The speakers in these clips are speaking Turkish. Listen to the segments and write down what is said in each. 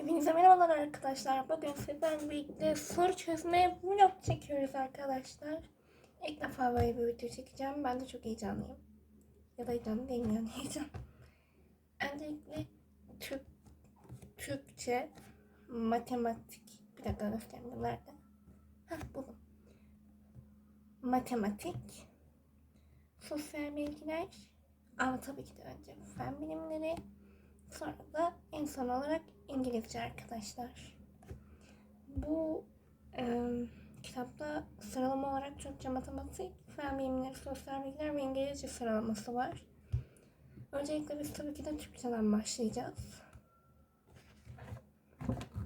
Hepinize merhabalar arkadaşlar. Bugün sizlerle birlikte soru çözme vlog çekiyoruz arkadaşlar. İlk defa böyle bir video çekeceğim. Ben de çok heyecanlıyım. Ya da heyecanlı değilim yani heyecan. Öncelikle Türk, Türkçe, matematik. Bir dakika göstereyim bu nerede? Hah buldum. Matematik, sosyal bilgiler, ama tabii ki de önce fen bilimleri, Sonra da en son olarak İngilizce arkadaşlar. Bu e, kitapta sıralama olarak Türkçe, matematik, fen bilimleri, sosyal bilgiler ve İngilizce sıralaması var. Öncelikle biz tabii ki de Türkçeden başlayacağız.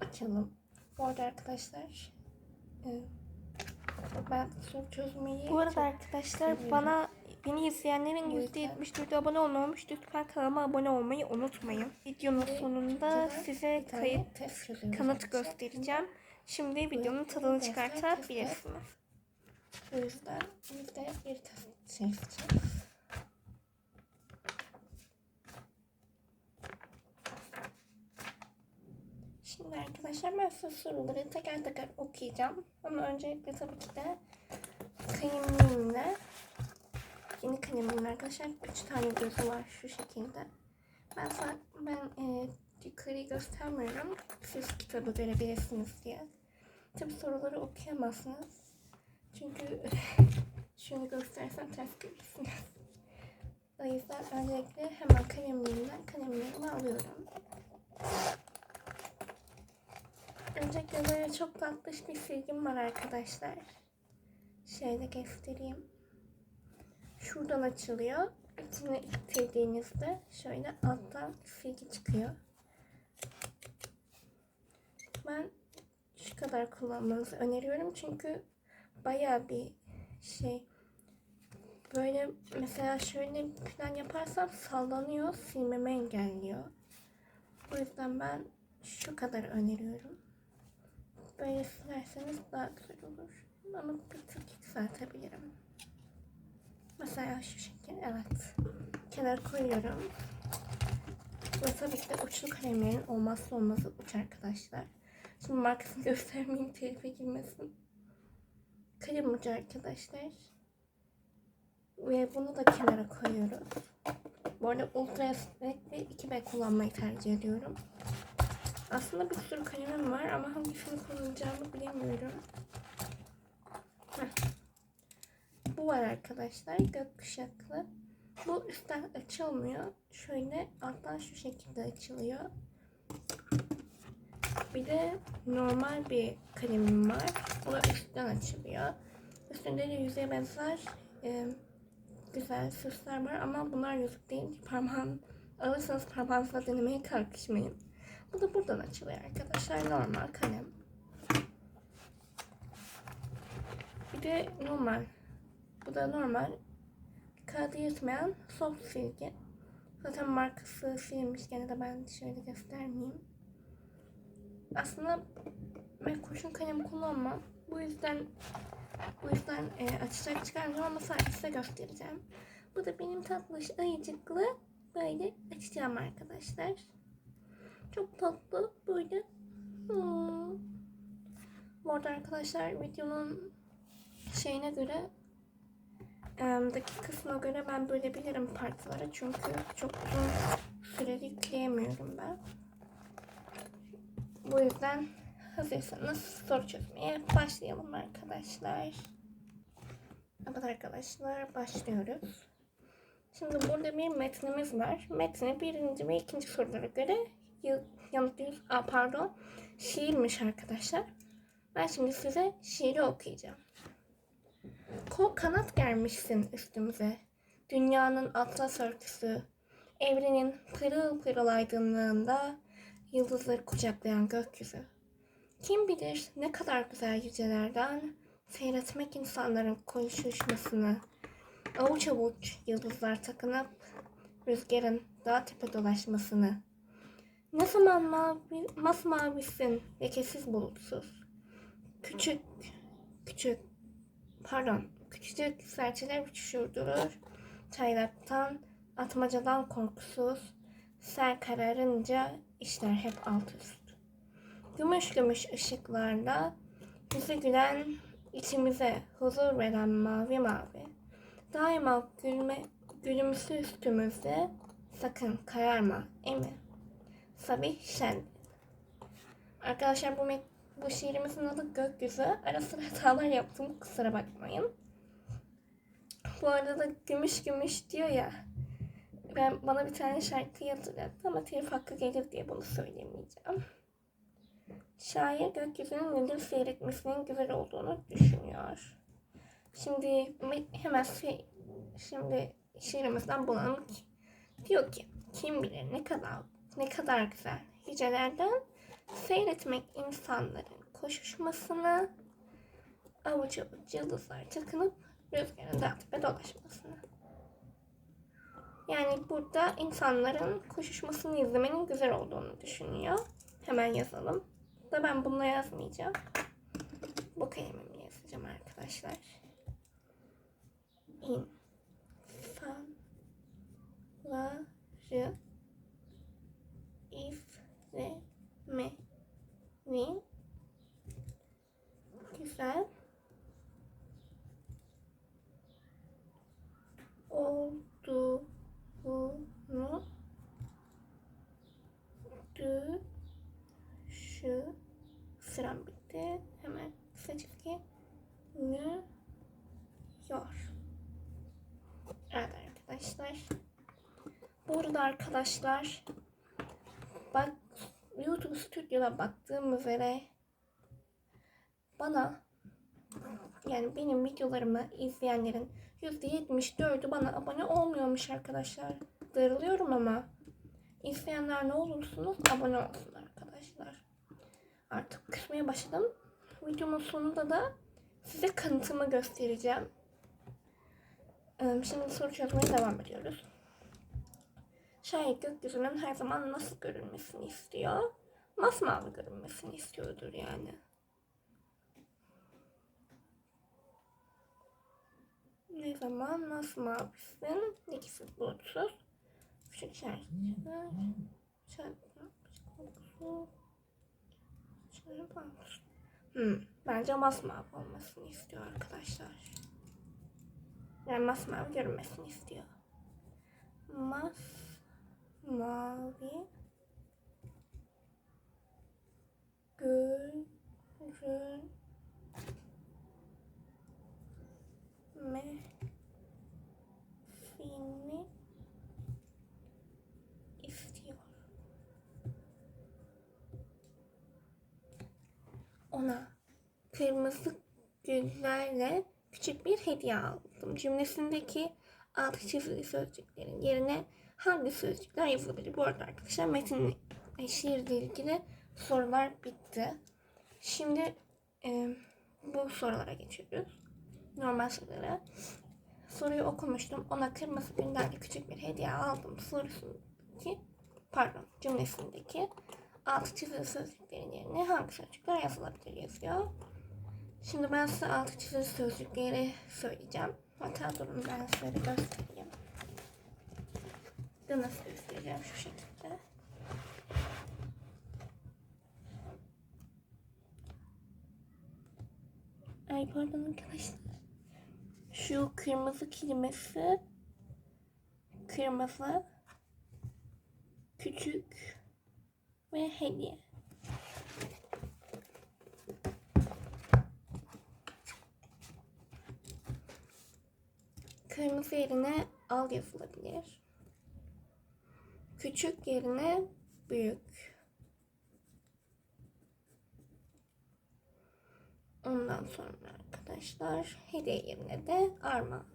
Açalım. Bu arada arkadaşlar e, ben soru çözmeyi Bu arada arkadaşlar seviyorum. bana beni izleyenlerin Lütfen. %74'ü abone olmamış. Lütfen kanalıma abone olmayı unutmayın. Videonun sonunda size bir tane kayıt kanıt göstereceğim. Şimdi videonun tadını çıkartabilirsiniz. O yüzden de bir şey yapacağız. Şimdi arkadaşlar ben size soruları teker teker okuyacağım. Ama öncelikle tabii ki de kalemimle yeni kalemimle arkadaşlar 3 tane gözü var şu şekilde. Ben ben e, yukarıyı göstermiyorum. Siz kitabı görebilirsiniz diye. Tabii soruları okuyamazsınız. Çünkü şunu göstersem ters görürsünüz. O yüzden öncelikle hemen kalemliğimden kalemliğimi alıyorum. Öncelikle böyle çok tatlış bir silgim var arkadaşlar. Şöyle göstereyim. Şuradan açılıyor. İçine ittirdiğinizde şöyle alttan silgi çıkıyor. Ben şu kadar kullanmanızı öneriyorum çünkü bayağı bir şey böyle mesela şöyle bir plan yaparsam sallanıyor silmemi engelliyor. O yüzden ben şu kadar öneriyorum. Böyle silerseniz daha güzel olur. Ama bir tık yükseltebilirim. Mesela şu şekil evet. Kenar koyuyorum. Ve tabii ki de uçlu kalemlerin olmazsa olmazı uç arkadaşlar. Şimdi markasını göstermeyeyim telife girmesin. Kalem ucu arkadaşlar. Ve bunu da kenara koyuyoruz. Bu arada ultra ve 2B kullanmayı tercih ediyorum. Aslında bir sürü kalemim var ama hangisini kullanacağımı bilemiyorum. Bu var arkadaşlar gökkuşaklı. Bu üstten açılmıyor. Şöyle alttan şu şekilde açılıyor. Bir de normal bir kalemim var. O da üstten açılıyor. Üstünde de yüzeye benzer e, güzel süsler var ama bunlar yüzük değil. Parmağın alırsanız parmağınızla denemeye kalkışmayın. Bu da buradan açılıyor arkadaşlar. Normal kalem. Bir de normal. Bu da normal. Kağıdı yırtmayan soft silgi. Zaten markası silmiş. Gene de ben şöyle göstermeyeyim. Aslında ben kurşun kalem kullanmam. Bu yüzden bu yüzden e, açacak çıkarmayacağım ama sadece size göstereceğim. Bu da benim tatlış ayıcıklı böyle açacağım arkadaşlar. Çok tatlı böyle. Hmm. Bu arada arkadaşlar videonun şeyine göre em, dakikasına göre ben bölebilirim parçalara çünkü çok uzun süreli yükleyemiyorum ben. Bu yüzden hazırsanız soru çözmeye başlayalım arkadaşlar. Evet arkadaşlar başlıyoruz. Şimdi burada bir metnimiz var. Metni birinci ve ikinci sorulara göre yanıtlıyoruz. Aa, pardon. Şiirmiş arkadaşlar. Ben şimdi size şiiri okuyacağım. Kol kanat germişsin üstümüze. Dünyanın atlas örtüsü. Evrenin pırıl pırıl aydınlığında yıldızları kucaklayan gökyüzü. Kim bilir ne kadar güzel yücelerden seyretmek insanların koşuşmasını. Avuç avuç yıldızlar takınıp rüzgarın dağ tepe dolaşmasını. Ne zaman mavi, masmavisin lekesiz bulutsuz. Küçük, küçük, pardon, küçücük serçeler uçuşur durur. Çaylaktan, atmacadan korkusuz. Ser kararınca işler hep alt üst. Gümüş gümüş ışıklarla bize gülen, içimize huzur veren mavi mavi. Daima gülme, gülümsü üstümüzde, sakın kararma emi. Sabih Şen. Arkadaşlar bu, met- bu şiirimizin adı Gökyüzü. Ara sıra hatalar yaptım kusura bakmayın. Bu arada da gümüş gümüş diyor ya. Ben bana bir tane şarkı hatırlattı ama telif hakkı gelir diye bunu söylemeyeceğim. Şair gökyüzünün gündüz seyretmesinin güzel olduğunu düşünüyor. Şimdi me- hemen şimdi şiirimizden bulalım ki diyor ki kim bilir ne kadar ne kadar güzel yücelerden seyretmek insanların koşuşmasını avuç avuç yıldızlar takınıp rüzgarın dağ tepe dolaşmasını. Yani burada insanların koşuşmasını izlemenin güzel olduğunu düşünüyor. Hemen yazalım. Da ben bununla yazmayacağım. Bu kalemimle yazacağım arkadaşlar. İnsanları izlemenin güzel olduğunu düşü sıram bitti. Hemen kısa çizgi yor. Evet arkadaşlar. Bu arada arkadaşlar bak YouTube Studio'da baktığım üzere bana yani benim videolarımı izleyenlerin %74'ü bana abone olmuyormuş arkadaşlar. Darılıyorum ama izleyenler ne olursunuz abone olsun arkadaşlar. Artık kısmaya başladım. Videomun sonunda da size kanıtımı göstereceğim. Ee, Şimdi soru çözmeye devam ediyoruz. Şayet gökyüzünün her zaman nasıl görünmesini istiyor? Masmavi görünmesini istiyordur yani. Ne zaman nasıl mavisin? İkisi bulutsuz. Şu içerisinde çarpı Hmm, bence masmavi olmasını istiyor arkadaşlar. Yani masmavi görünmesini istiyor. Masmavi görünmesini istiyor. Ona kırmızı güllerle küçük bir hediye aldım. Cümlesindeki altı çizili sözcüklerin yerine hangi sözcükler yazılabilir? Bu arada arkadaşlar metin ve şiirle ilgili sorular bitti. Şimdi e, bu sorulara geçiyoruz. Normal sorulara. Soruyu okumuştum. Ona kırmızı güllerle küçük bir hediye aldım sorusundaki pardon cümlesindeki altı çizili sözcüklerin yerine hangi sözcükler yazılabilir yazıyor. Şimdi ben size altı çizili sözcükleri söyleyeceğim. Hatta durun ben size göstereyim. De nasıl göstereceğim şu şekilde. Ay pardon arkadaşlar. Şu kırmızı kelimesi kırmızı küçük ve hediye. Kırmızı yerine al yazılabilir. Küçük yerine büyük. Ondan sonra arkadaşlar hediye yerine de arma.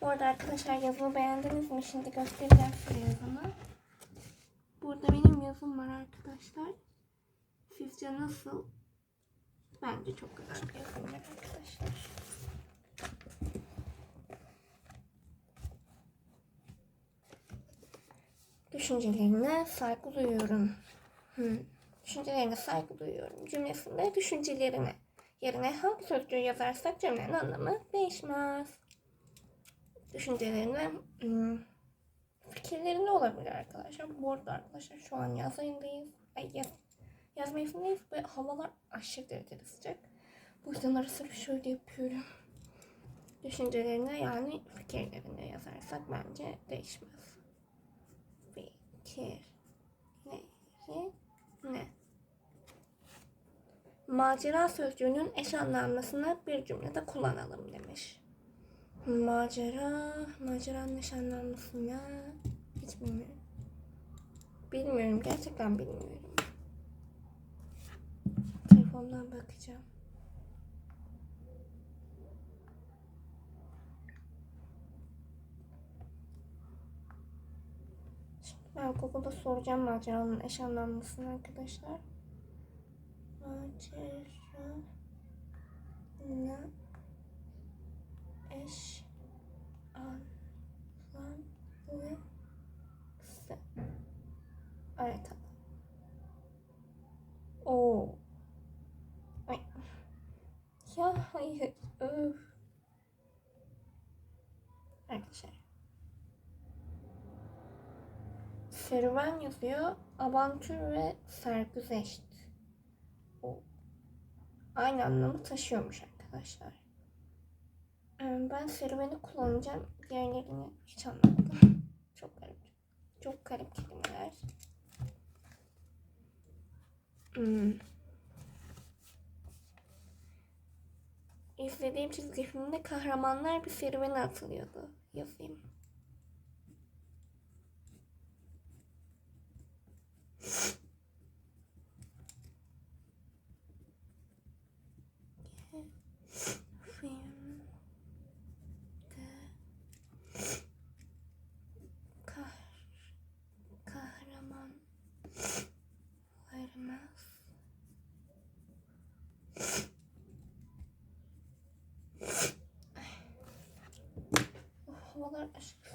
Bu arkadaşlar yazımı beğendiniz mi? Şimdi göstereceğim size yazımı. Burada benim yazım var arkadaşlar. Sizce nasıl? Bence çok güzel bir yazım var arkadaşlar. Düşüncelerine saygı duyuyorum. Hmm. Düşüncelerine saygı duyuyorum. Cümlesinde düşüncelerine yerine hangi sözcüğü yazarsak cümlenin anlamı değişmez. Düşüncelerine hmm, fikir Düşünceleri ne olabilir arkadaşlar? Bu arada arkadaşlar şu an yaz ayındayız. Ay yaz, yaz mevsimindeyiz ve havalar aşırı derecede sıcak. Bu yüzden ara sıra şöyle yapıyorum. Düşüncelerine yani fikirlerine yazarsak bence değişmez. Fikirleri ne? Macera sözcüğünün eş anlamlısını bir cümlede kullanalım demiş. Macera, maceranın eş anlamlısı ne? Hiç bilmiyorum. Bilmiyorum, gerçekten bilmiyorum. Telefondan bakacağım. Ben Google'da soracağım maceranın eş anlamlısını arkadaşlar. Macera ne eş anlamlısı. Evet. Oo. Ay. Ya hayır. Öf. Arkadaşlar. Serüven yazıyor. Avantür ve sergüzeşt. O. Aynı anlamı taşıyormuş arkadaşlar. Ben serüveni kullanacağım. Diğerlerini hiç anlamadım. Çok garip. Çok garip kelimeler. Hmm. İzlediğim çizgi filmde kahramanlar bir serüvene atılıyordu. Yazayım. Oh, havalar aşırı sıcak.